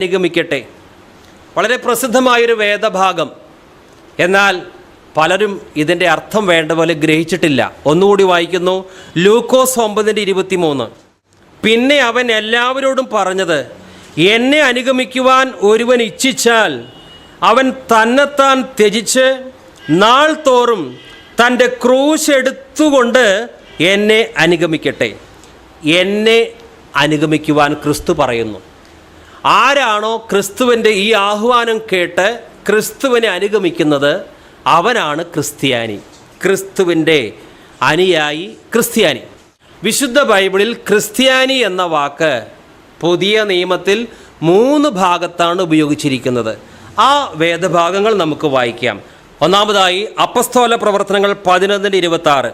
നിഗമിക്കട്ടെ വളരെ പ്രസിദ്ധമായൊരു വേദഭാഗം. എന്നാൽ പലരും ഇതിന്റെ അർത്ഥം വേണ്ട പോലെ ഗ്രഹിച്ചിട്ടില്ല. ഒന്നുകൂടി വായിക്കുന്നു. ലൂക്കോസ് ഒമ്പതിന്റെ ഇരുപത്തി മൂന്ന് പിന്നെ അവൻ എല്ലാവരോടും പറഞ്ഞത് എന്നെ അനുഗമിക്കുവാൻ ഒരുവൻ ഇച്ഛിച്ചാൽ അവൻ തന്നെത്താൻ ത്യജിച്ച് നാൾ തോറും തന്റെ ക്രൂശ് എടുത്തുകൊണ്ട് എന്നെ അനുഗമിക്കട്ടെ. എന്നെ അനുഗമിക്കുവാൻ ക്രിസ്തു പറയുന്നു. ആരാണോ ക്രിസ്തുവിന്റെ ഈ ആഹ്വാനം കേട്ട് ക്രിസ്തുവിനെ അനുഗമിക്കുന്നത്? അവനാണ് ക്രിസ്ത്യാനി. ക്രിസ്തുവിന്റെ അനിയായി ക്രിസ്ത്യാനി. വിശുദ്ധ ബൈബിളിൽ ക്രിസ്ത്യാനി എന്ന വാക്ക് പുതിയ നിയമത്തിൽ മൂന്ന് ഭാഗത്താണ് ഉപയോഗിച്ചിരിക്കുന്നത്. ആ വേദഭാഗങ്ങൾ നമുക്ക് വായിക്കാം. ഒന്നാമതായി അപ്പസ്തോല പ്രവർത്തനങ്ങൾ പതിനൊന്നിന്റെ ഇരുപത്തി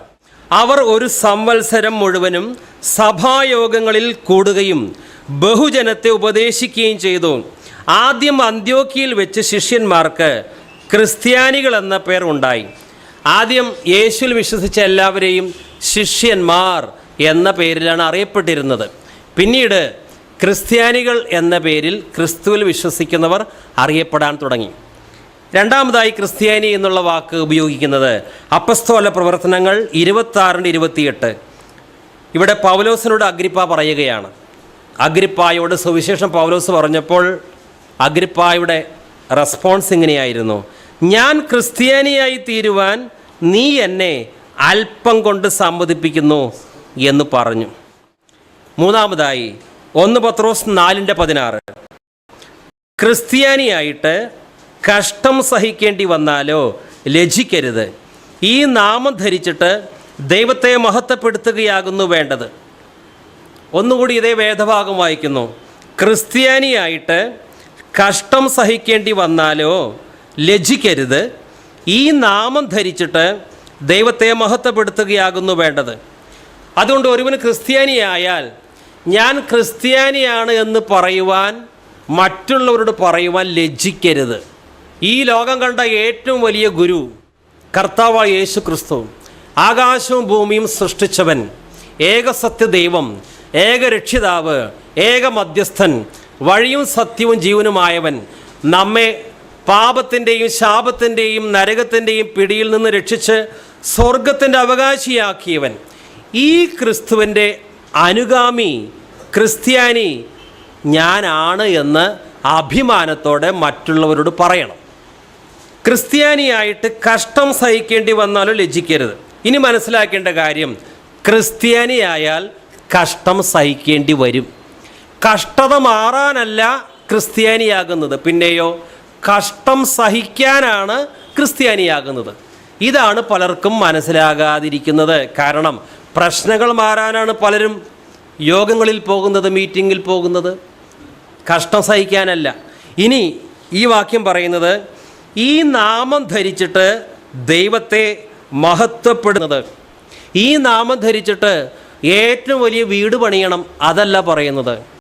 അവർ ഒരു സംവത്സരം മുഴുവനും സഭായോഗങ്ങളിൽ കൂടുകയും ബഹുജനത്തെ ഉപദേശിക്കുകയും ചെയ്തു. ആദ്യം അന്ത്യോക്കിയിൽ വെച്ച് ശിഷ്യന്മാർക്ക് ക്രിസ്ത്യാനികൾ എന്ന പേർ ഉണ്ടായി. ആദ്യം യേശുവിൽ വിശ്വസിച്ച എല്ലാവരെയും ശിഷ്യന്മാർ എന്ന പേരിലാണ് അറിയപ്പെട്ടിരുന്നത്. പിന്നീട് ക്രിസ്ത്യാനികൾ എന്ന പേരിൽ ക്രിസ്തുവിൽ വിശ്വസിക്കുന്നവർ അറിയപ്പെടാൻ തുടങ്ങി. രണ്ടാമതായി ക്രിസ്ത്യാനി എന്നുള്ള വാക്ക് ഉപയോഗിക്കുന്നത് അപ്പസ്തോല പ്രവർത്തനങ്ങൾ ഇരുപത്താറിന്റെ ഇരുപത്തിയെട്ട്. ഇവിടെ പൗലോസിനോട് അഗ്രിപ്പ പറയുകയാണ്. അഗ്രിപ്പായോട് സുവിശേഷം പൗലോസ് പറഞ്ഞപ്പോൾ അഗ്രിപ്പായുടെ റെസ്പോൺസ് ഇങ്ങനെയായിരുന്നു. ഞാൻ ക്രിസ്ത്യാനിയായി തീരുവാൻ നീ എന്നെ അല്പം കൊണ്ട് സമ്മതിപ്പിക്കുന്നു എന്ന് പറഞ്ഞു. മൂന്നാമതായി ഒന്ന് പത്രോസ് നാലിന്റെ പതിനാറ്. ക്രിസ്ത്യാനിയായിട്ട് കഷ്ടം സഹിക്കേണ്ടി വന്നാലോ? ലജിക്കരുത് ഈ നാമം ധരിച്ചിട്ട് ദൈവത്തെ മഹത്വപ്പെടുത്തുകയാകുന്നു വേണ്ടത്. ഒന്നുകൂടി ഇതേ വേദഭാഗം വായിക്കുന്നു. ക്രിസ്ത്യാനിയായിട്ട് കഷ്ടം സഹിക്കേണ്ടി വന്നാലോ ലജിക്കരുത് ഈ നാമം ധരിച്ചിട്ട് ദൈവത്തെ മഹത്വപ്പെടുത്തുകയാകുന്നു വേണ്ടത്. അതുകൊണ്ട് ഒരുവന് ക്രിസ്ത്യാനിയായാൽ ഞാൻ ക്രിസ്ത്യാനിയാണ് എന്ന് പറയുവാൻ മറ്റുള്ളവരോട് പറയുവാൻ ലജ്ജിക്കരുത്. ഈ ലോകം കണ്ട ഏറ്റവും വലിയ ഗുരു കർത്താവായ യേശു ക്രിസ്തു ആകാശവും ഭൂമിയും സൃഷ്ടിച്ചവൻ. ഏകസത്യ ദൈവം ഏക രക്ഷിതാവ് ഏക മധ്യസ്ഥൻ വഴിയും സത്യവും ജീവനുമായവൻ നമ്മെ പാപത്തിന്റെയും ശാപത്തിന്റെയും നരകത്തിന്റെയും പിടിയിൽ നിന്ന് രക്ഷിച്ച് സ്വർഗത്തിന്റെ അവകാശിയാക്കിയവൻ. ഈ ക്രിസ്തുവിന്റെ അനുഗാമി ക്രിസ്ത്യാനി ഞാനാണ് എന്ന് അഭിമാനത്തോടെ മറ്റുള്ളവരോട് പറയണം. ക്രിസ്ത്യാനിയായിട്ട് കഷ്ടം സഹിക്കേണ്ടി വന്നാലും ലജ്ജിക്കരുത്. ഇനി മനസ്സിലാക്കേണ്ട കാര്യം ക്രിസ്ത്യാനിയായാൽ കഷ്ടം സഹിക്കേണ്ടി വരും. കഷ്ടത മാറാനല്ല ക്രിസ്ത്യാനിയാകുന്നത്. പിന്നെയോ കഷ്ടം സഹിക്കാനാണ് ക്രിസ്ത്യാനിയാകുന്നത്. ഇതാണ് പലർക്കും മനസ്സിലാകാതിരിക്കുന്നത്. കാരണം പ്രശ്നങ്ങൾ മാറാനാണ് പലരും യോഗങ്ങളിൽ പോകുന്നത് മീറ്റിങ്ങിൽ പോകുന്നത്. കഷ്ടം സഹിക്കാനല്ല. ഇനി ഈ വാക്യം പറയുന്നത് ഈ നാമം ധരിച്ചിട്ട് ദൈവത്തെ മഹത്വപ്പെടുന്നത് ഈ നാമം ധരിച്ചിട്ട് ഏറ്റവും വലിയ വീട് പണിയണം അതല്ല പറയുന്നത്.